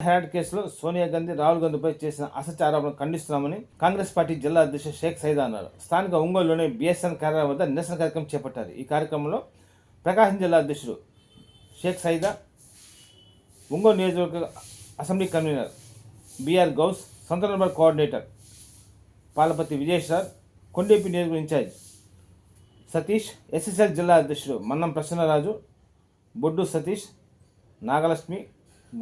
Herod కేసులో సోనియా గాంధీ రాహుల్ గాంధీపై చేసిన అసత్య ఆరోపణలు ఖండిస్తున్నామని కాంగ్రెస్ పార్టీ జిల్లా అధ్యక్షుడు షేక్ సైదా అన్నారు. స్థానిక ఒంగోలులోని బీఎస్ఎన్ కార్యాలయం వద్ద నిరసన కార్యక్రమం చేపట్టారు. ఈ కార్యక్రమంలో ప్రకాశం జిల్లా అధ్యక్షుడు షేక్ సైదా ఒంగోలు నియోజకవర్గ అసెంబ్లీ కన్వీనర్ బీఆర్ గౌస్ సొంత number coordinator Palapati Vijay sir Kondepi నియోజకవర్గ ఇన్ఛార్జ్ సతీష్ ఎస్ఎస్ఎల్ జిల్లా అధ్యక్షుడు మన్నం ప్రసన్నరాజు బొడ్డు సతీష్ నాగలక్ష్మి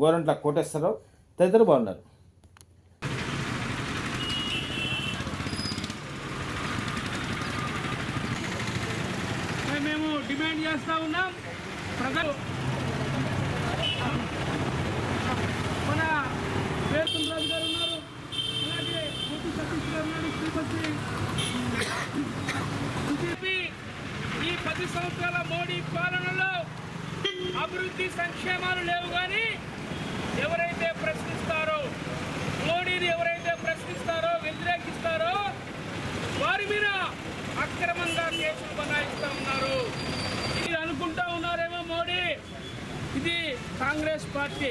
గోరంట్ల కోటేశ్వరరావు తదితరులు బాగున్నారు. మేము డిమాండ్ చేస్తా ఉన్నాం. ప్రజలు మన పేరు రాజు గారు ఉన్నారు. అలాగే కోటి సతీష్ గారు ఉన్నారు. శ్రీపతి. ఈ పది సంవత్సరాల మోడీ పాలనలో అభివృద్ధి సంక్షేమాలు లేవు ఎవరైతే ప్రశ్నిస్తారో మోడీని ఎవరైతే ప్రశ్నిస్తారో వ్యతిరేకిస్తారో వారి మీద అక్రమంగా కేసులు బనాయిస్తా ఉన్నారు. ఇది అనుకుంటా ఉన్నారేమో మోడీ? ఇది కాంగ్రెస్ పార్టీ.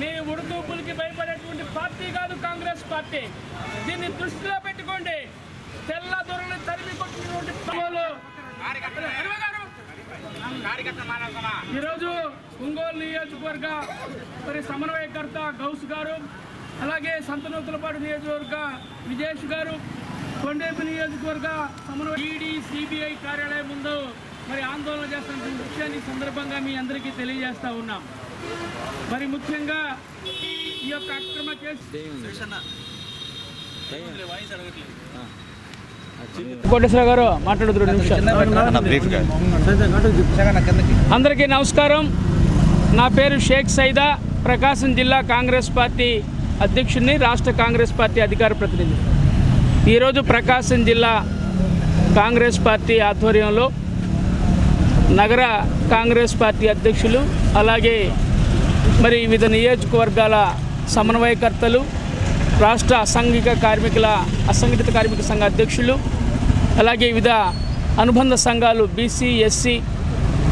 మీ ఉడుకుపులకి భయపడేటువంటి పార్టీ కాదు కాంగ్రెస్ పార్టీ. దీన్ని దృష్టిలో పెట్టుకోండి. తెల్ల దొరలు తరిమి కొట్టినటువంటి. ఈరోజు ఒంగోలు నియోజకవర్గ మరి సమన్వయకర్త గౌస్ గారు అలాగే సంతనూతులపాడు నియోజకవర్గ విజేష్ గారు కొండేపు నియోజకవర్గ సమన్వయ ఈడీ సిబిఐ కార్యాలయం ముందు మరి ఆందోళన చేస్తున్న విషయాన్ని ఈ సందర్భంగా మీ అందరికీ తెలియజేస్తా ఉన్నాం. మరి ముఖ్యంగా ఈ యొక్క అక్రమ కేసు కోటేశ్వర గారు మాట్లాడుతున్నారు రెండు నిమిషాలు అందరికీ నమస్కారం. నా పేరు షేక్ సైదా. ప్రకాశం జిల్లా కాంగ్రెస్ పార్టీ అధ్యక్షుడిని రాష్ట్ర కాంగ్రెస్ పార్టీ అధికార ప్రతినిధి. ఈరోజు ప్రకాశం జిల్లా కాంగ్రెస్ పార్టీ ఆధ్వర్యంలో నగర కాంగ్రెస్ పార్టీ అధ్యక్షులు అలాగే మరి వివిధ నియోజకవర్గాల సమన్వయకర్తలు రాష్ట్ర అసంఘిక కార్మికుల అసంఘటిత కార్మిక సంఘ అధ్యక్షులు అలాగే వివిధ అనుబంధ సంఘాలు బీసీ ఎస్సీ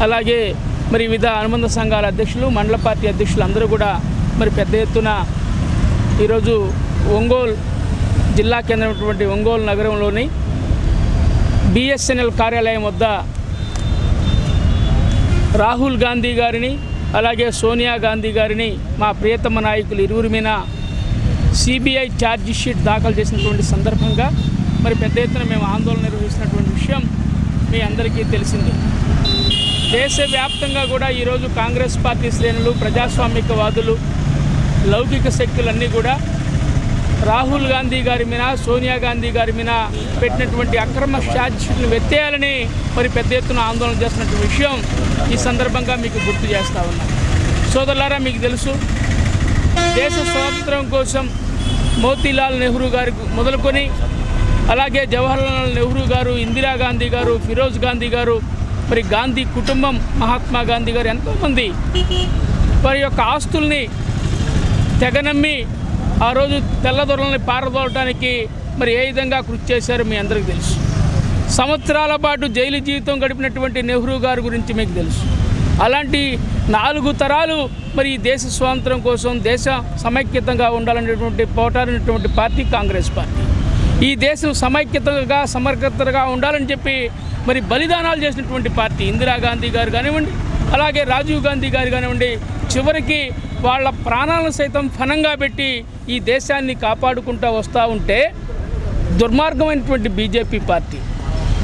అలాగే మరి వివిధ అనుబంధ సంఘాల అధ్యక్షులు మండల పార్టీ అధ్యక్షులు అందరూ కూడా మరి పెద్ద ఎత్తున ఈరోజు ఒంగోలు జిల్లా కేంద్రమైనటువంటి ఒంగోలు నగరంలోని బిఎస్ఎన్ఎల్ కార్యాలయం వద్ద రాహుల్ గాంధీ గారిని అలాగే సోనియా గాంధీ గారిని మా ప్రియతమ నాయకులు ఇరువురి మీద సిబిఐ ఛార్జ్ షీట్ దాఖలు చేసినటువంటి సందర్భంగా మరి పెద్ద ఎత్తున మేము ఆందోళన నిర్వహిస్తున్నటువంటి విషయం మీ అందరికీ తెలిసింది. దేశవ్యాప్తంగా కూడా ఈరోజు కాంగ్రెస్ పార్టీ శ్రేణులు ప్రజాస్వామికవాదులు లౌకిక శక్తులన్నీ కూడా రాహుల్ గాంధీ గారి మీద సోనియా గాంధీ గారి మీద పెట్టినటువంటి అక్రమ ఛార్జ్షీట్ను వెత్తేయాలని మరి పెద్ద ఎత్తున ఆందోళన చేస్తున్నటువంటి విషయం ఈ సందర్భంగా మీకు గుర్తు చేస్తా ఉన్నాం. సోదరులారా మీకు తెలుసు దేశ స్వాతంత్రం కోసం మోతీలాల్ నెహ్రూ గారి మొదలుకొని అలాగే జవహర్లాల్ నెహ్రూ గారు ఇందిరాగాంధీ గారు ఫిరోజ్ గాంధీ గారు మరి గాంధీ కుటుంబం మహాత్మా గాంధీ గారు ఎంతోమంది వారి యొక్క ఆస్తుల్ని తెగనమ్మి ఆ రోజు తెల్లదొరల్ని పారదోలటానికి మరి ఏ విధంగా కృషి చేశారో మీ అందరికీ తెలుసు. సంవత్సరాల పాటు జైలు జీవితం గడిపినటువంటి నెహ్రూ గారి గురించి మీకు తెలుసు. అలాంటి నాలుగు తరాలు మరి దేశ స్వాతంత్రం కోసం దేశ సమైక్యతంగా ఉండాలనేటువంటి పోటాడినటువంటి పార్టీ కాంగ్రెస్ పార్టీ. ఈ దేశం సమైక్యతగా సమగ్రతగా ఉండాలని చెప్పి మరి బలిదానాలు చేసినటువంటి పార్టీ ఇందిరాగాంధీ గారు కానివ్వండి అలాగే రాజీవ్ గాంధీ గారు కానివ్వండి చివరికి వాళ్ళ ప్రాణాలను సైతం ఫనంగా పెట్టి ఈ దేశాన్ని కాపాడుకుంటూ వస్తూ ఉంటే దుర్మార్గమైనటువంటి బీజేపీ పార్టీ.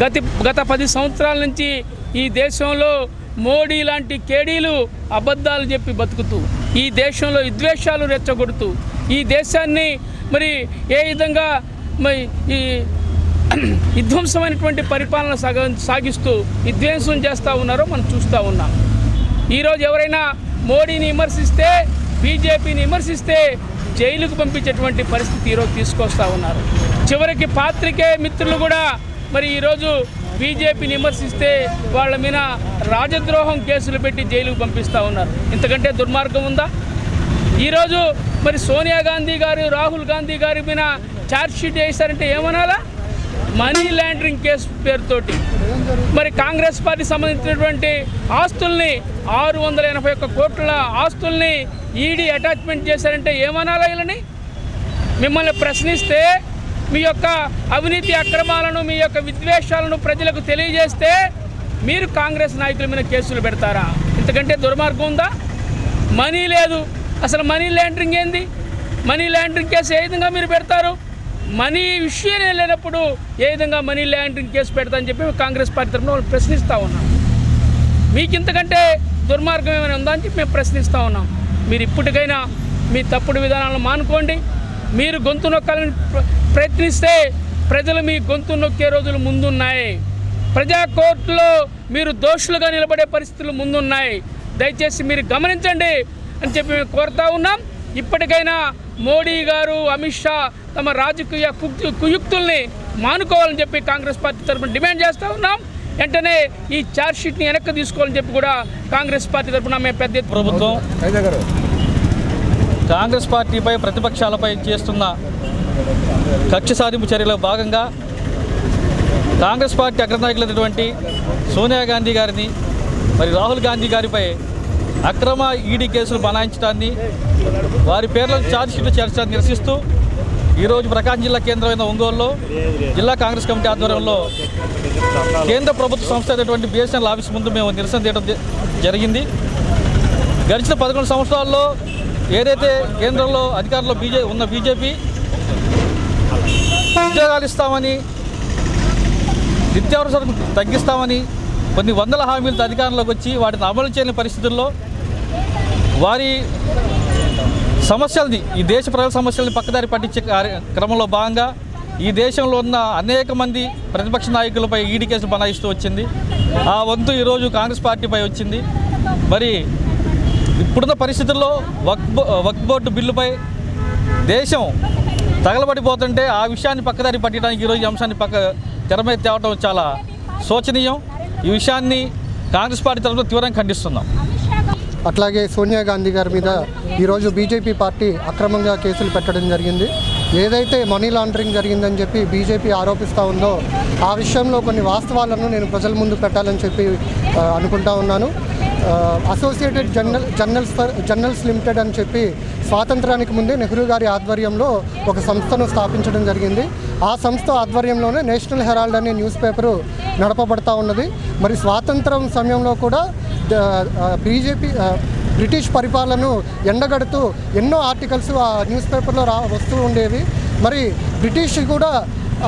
గత గత పది సంవత్సరాల నుంచి ఈ దేశంలో మోడీ లాంటి కేడీలు అబద్ధాలు చెప్పి బతుకుతూ ఈ దేశంలో విద్వేషాలు రెచ్చగొడుతూ ఈ దేశాన్ని మరి ఏ విధంగా మరి ఈ విధ్వంసమైనటువంటి పరిపాలన సాగ సాగిస్తూ విధ్వంసం చేస్తూ ఉన్నారో మనం చూస్తూ ఉన్నాం. ఈరోజు ఎవరైనా మోడీని విమర్శిస్తే బీజేపీని విమర్శిస్తే జైలుకు పంపించేటువంటి పరిస్థితి ఈరోజు తీసుకొస్తా ఉన్నారు. చివరికి పాత్రికే మిత్రులు కూడా మరి ఈరోజు బీజేపీని విమర్శిస్తే వాళ్ళ మీద రాజద్రోహం కేసులు పెట్టి జైలుకు పంపిస్తూ ఉన్నారు. ఇంతకంటే దుర్మార్గం ఉందా? ఈరోజు మరి సోనియా గాంధీ గారు రాహుల్ గాంధీ గారి మీద ఛార్జ్షీట్ చేశారంటే ఏమనాలా? మనీ లాండరింగ్ కేసు పేరుతోటి. మరి కాంగ్రెస్ పార్టీ సంబంధించినటువంటి ఆస్తుల్ని ఆరు వందల ఎనభై ఒక్క కోట్ల ఆస్తుల్ని ఈడీ అటాచ్మెంట్ చేశారంటే ఏమనాలా వీళ్ళని? మిమ్మల్ని ప్రశ్నిస్తే మీ యొక్క అవినీతి అక్రమాలను మీ యొక్క విద్వేషాలను ప్రజలకు తెలియజేస్తే మీరు కాంగ్రెస్ నాయకుల మీద కేసులు పెడతారా? ఇంతకంటే దుర్మార్గం ఉందా? మనీ లేదు. అసలు మనీ లాండరింగ్ ఏంది? మనీ లాండరింగ్ కేసు ఏ విధంగా మీరు పెడతారు? మనీ విషయమే లేనప్పుడు ఏ విధంగా మనీ ల్యాండింగ్ కేసు పెడతారని చెప్పి కాంగ్రెస్ పార్టీ తరఫున వాళ్ళు ప్రశ్నిస్తూ ఉన్నాం. మీకు ఇంతకంటే దుర్మార్గం ఏమైనా ఉందా అని చెప్పి మేము ప్రశ్నిస్తూ ఉన్నాం. మీరు ఇప్పటికైనా మీ తప్పుడు విధానాలను మానుకోండి. మీరు గొంతు నొక్కాలని ప్ర- ప్రయత్నిస్తే ప్రజలు మీ గొంతు నొక్కే రోజులు ముందున్నాయి. ప్రజా కోర్టులో మీరు దోషులుగా నిలబడే పరిస్థితులు ముందున్నాయి. దయచేసి మీరు గమనించండి అని చెప్పి మేము కోరుతా ఉన్నాం. ఇప్పటికైనా మోడీ గారు అమిత్ షా తమ రాజకీయ కుక్తు కుయుక్తుల్ని మానుకోవాలని చెప్పి కాంగ్రెస్ పార్టీ తరఫున డిమాండ్ చేస్తూ ఉన్నాం. వెంటనే ఈ ఛార్జ్ షీట్ని వెనక్కి తీసుకోవాలని చెప్పి కూడా కాంగ్రెస్ పార్టీ తరఫున మేము పెద్ద ఎత్తున ప్రభుత్వం కాంగ్రెస్ పార్టీపై ప్రతిపక్షాలపై చేస్తున్న కక్ష సాధింపు చర్యలో భాగంగా కాంగ్రెస్ పార్టీ అగ్రనాయకులైనటువంటి సోనియా గాంధీ గారిని మరి రాహుల్ గాంధీ గారిపై అక్రమ ఈడీ కేసులు బనాయించడాన్ని వారి పేర్లను ఛార్జ్ చేర్చడానికి నిరసిస్తూ ఈరోజు ప్రకాశం జిల్లా కేంద్రమైన ఒంగోలులో జిల్లా కాంగ్రెస్ కమిటీ ఆధ్వర్యంలో కేంద్ర ప్రభుత్వ సంస్థ అయినటువంటి బిఎస్ఎన్ఎల్ ఆఫీస్ ముందు మేము నిరసన చేయడం జ- జరిగింది. గడిచిన పదకొండు సంవత్సరాల్లో ఏదైతే కేంద్రంలో అధికారంలో బీజే ఉన్న బీజేపీ ఉద్యోగాలు ఇస్తామని నిత్యావసరం తగ్గిస్తామని కొన్ని వందల హామీలతో అధికారంలోకి వచ్చి వాటిని అమలు చేయని పరిస్థితుల్లో వారి సమస్యల్ని ఈ దేశ ప్రజల సమస్యల్ని పక్కదారి పట్టించే కార్య- క్రమంలో భాగంగా ఈ దేశంలో ఉన్న అనేక మంది ప్రతిపక్ష నాయకులపై ఈడీ కేసులు బనాయిస్తూ వచ్చింది. ఆ వంతు ఈరోజు కాంగ్రెస్ పార్టీపై వచ్చింది. మరి ఇప్పుడున్న పరిస్థితుల్లో వక్ వక్ బోర్డు బిల్లుపై దేశం తగలబడిపోతుంటే ఆ విషయాన్ని పక్కదారి పట్టడానికి ఈరోజు ఈ అంశాన్ని పక్క తెరమే మీద తేవడం చాలా శోచనీయం. ఈ విషయాన్ని కాంగ్రెస్ పార్టీ తరఫున తీవ్రంగా ఖండిస్తున్నాం. అట్లాగే సోనియా గాంధీ గారి మీద ఈరోజు బీజేపీ పార్టీ అక్రమంగా కేసులు పెట్టడం జరిగింది. ఏదైతే మనీ లాండరింగ్ జరిగిందని చెప్పి బీజేపీ ఆరోపిస్తూ ఉందో ఆ విషయంలో కొన్ని వాస్తవాలను నేను ప్రజల ముందు పెట్టాలని చెప్పి అనుకుంటా ఉన్నాను. Associated Journal Journals for Journals Limited అని చెప్పి స్వాతంత్రానికి ముందే నెహ్రూ గారి ఆధ్వర్యంలో ఒక సంస్థను స్థాపించడం జరిగింది. ఆ సంస్థ ఆధ్వర్యంలోనే నేషనల్ హెరాల్డ్ అనే న్యూస్ పేపరు నడపబడతా ఉన్నది. మరి స్వాతంత్రం సమయంలో కూడా బీజేపీ బ్రిటిష్ పరిపాలనను ఎండగడుతూ ఎన్నో ఆర్టికల్స్ ఆ న్యూస్ పేపర్లో రా వస్తూ ఉండేవి. మరి బ్రిటిష్ కూడా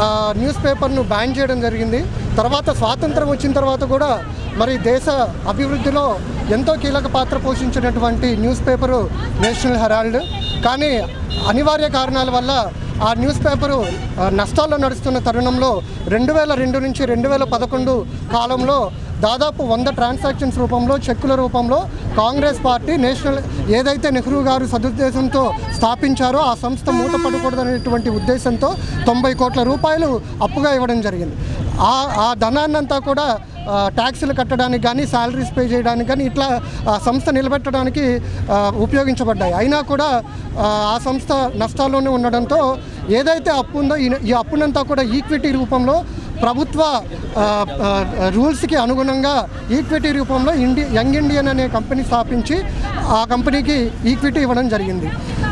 ఆ న్యూస్ పేపర్ను బ్యాన్ చేయడం జరిగింది. తర్వాత స్వాతంత్రం వచ్చిన తర్వాత కూడా మరి దేశ అభివృద్ధిలో ఎంతో కీలక పాత్ర పోషించినటువంటి న్యూస్ పేపరు నేషనల్ హెరాల్డ్. కానీ అనివార్య కారణాల వల్ల ఆ న్యూస్ పేపరు నష్టాల్లో నడుస్తున్న తరుణంలో రెండు వేల రెండు నుంచి రెండు వేల పదకొండు కాలంలో దాదాపు వంద ట్రాన్సాక్షన్స్ రూపంలో చెక్కుల రూపంలో కాంగ్రెస్ పార్టీ నేషనల్ ఏదైతే నెహ్రూ గారు సదుద్దేశంతో స్థాపించారో ఆ సంస్థ మూతపడకూడదనేటువంటి ఉద్దేశంతో తొంభై కోట్ల రూపాయలు అప్పుగా ఇవ్వడం జరిగింది. ఆ ఆ ధనాన్నంతా కూడా ట్యాక్సులు కట్టడానికి కానీ శాలరీస్ పే చేయడానికి కానీ ఇట్లా ఆ సంస్థ నిలబెట్టడానికి ఉపయోగించబడ్డాయి. అయినా కూడా ఆ, సంస్థ నష్టాల్లోనే ఉండడంతో ఏదైతే అప్పు ఉందో ఈ అప్పునంతా కూడా ఈక్విటీ రూపంలో ప్రభుత్వ రూల్స్కి అనుగుణంగా ఈక్విటీ రూపంలో ఇండి యంగ్ ఇండియన్ అనే కంపెనీ స్థాపించి ఆ కంపెనీకి ఈక్విటీ ఇవ్వడం జరిగింది.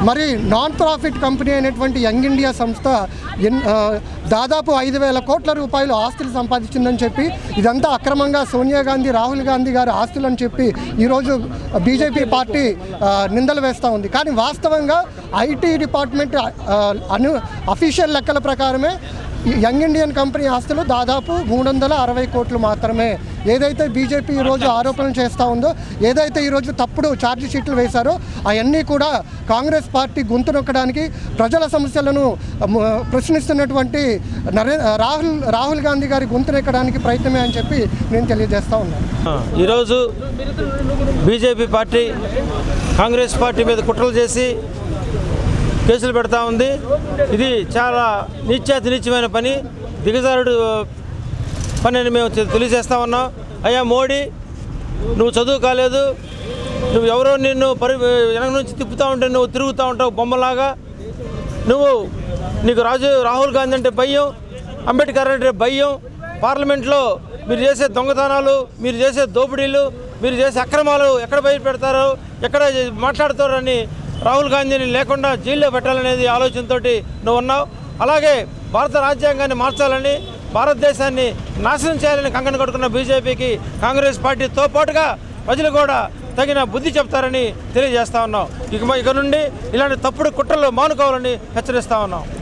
మరి నాన్ ప్రాఫిట్ కంపెనీ అయినటువంటి యంగ్ ఇండియా సంస్థ ఎన్ దాదాపు ఐదు వేల కోట్ల రూపాయలు ఆస్తులు సంపాదించిందని చెప్పి ఇదంతా అక్రమంగా సోనియా గాంధీ రాహుల్ గాంధీ గారి ఆస్తులు అని చెప్పి ఈరోజు బీజేపీ పార్టీ నిందలు వేస్తూ ఉంది. కానీ వాస్తవంగా ఐటీ డిపార్ట్మెంట్ అను అఫీషియల్ లెక్కల ప్రకారమే యంగ్ ఇండియన్ కంపెనీ ఆస్తులు దాదాపు మూడు వందల అరవై కోట్లు మాత్రమే. ఏదైతే బీజేపీ ఈరోజు ఆరోపణలు చేస్తూ ఉందో ఏదైతే ఈరోజు తప్పుడు ఛార్జ్ షీట్లు వేశారో అవన్నీ కూడా కాంగ్రెస్ పార్టీ గొంతు నొక్కడానికి ప్రజల సమస్యలను ప్రశ్నిస్తున్నటువంటి నరే రాహుల్ రాహుల్ గాంధీ గారి గొంతు నెక్కడానికి ప్రయత్నమే అని చెప్పి నేను తెలియజేస్తా ఉన్నాను. ఈరోజు బీజేపీ పార్టీ కాంగ్రెస్ పార్టీ మీద కుట్రలు చేసి కేసులు పెడతా ఉంది. ఇది చాలా నీత్యాతి నీచమైన పని. దిగజారుడు పని అని మేము తెలియజేస్తా ఉన్నాం. అయ్యా మోడీ నువ్వు చదువు కాలేదు. నువ్వు ఎవరో నిన్ను పరి వెనక నుంచి తిప్పుతూ ఉంటే నువ్వు తిరుగుతూ ఉంటావు బొమ్మలాగా. నువ్వు నీకు రాజు రాహుల్ గాంధీ అంటే భయం అంబేద్కర్ అంటే భయం. పార్లమెంట్లో మీరు చేసే దొంగతనాలు మీరు చేసే దోపిడీలు మీరు చేసే అక్రమాలు ఎక్కడ బయట పెడతారో ఎక్కడ మాట్లాడతారని రాహుల్ గాంధీని లేకుండా జైల్లో పెట్టాలనేది ఆలోచనతోటి నువ్వు ఉన్నావు. అలాగే భారత రాజ్యాంగాన్ని మార్చాలని భారతదేశాన్ని నాశనం చేయాలని కంకణ కట్టుకున్న బీజేపీకి కాంగ్రెస్ పార్టీతో పాటుగా ప్రజలు కూడా తగిన బుద్ధి చెప్తారని తెలియజేస్తా ఉన్నాం. ఇక ఇక నుండి ఇలాంటి తప్పుడు కుట్రలు మానుకోవాలని హెచ్చరిస్తా ఉన్నాం.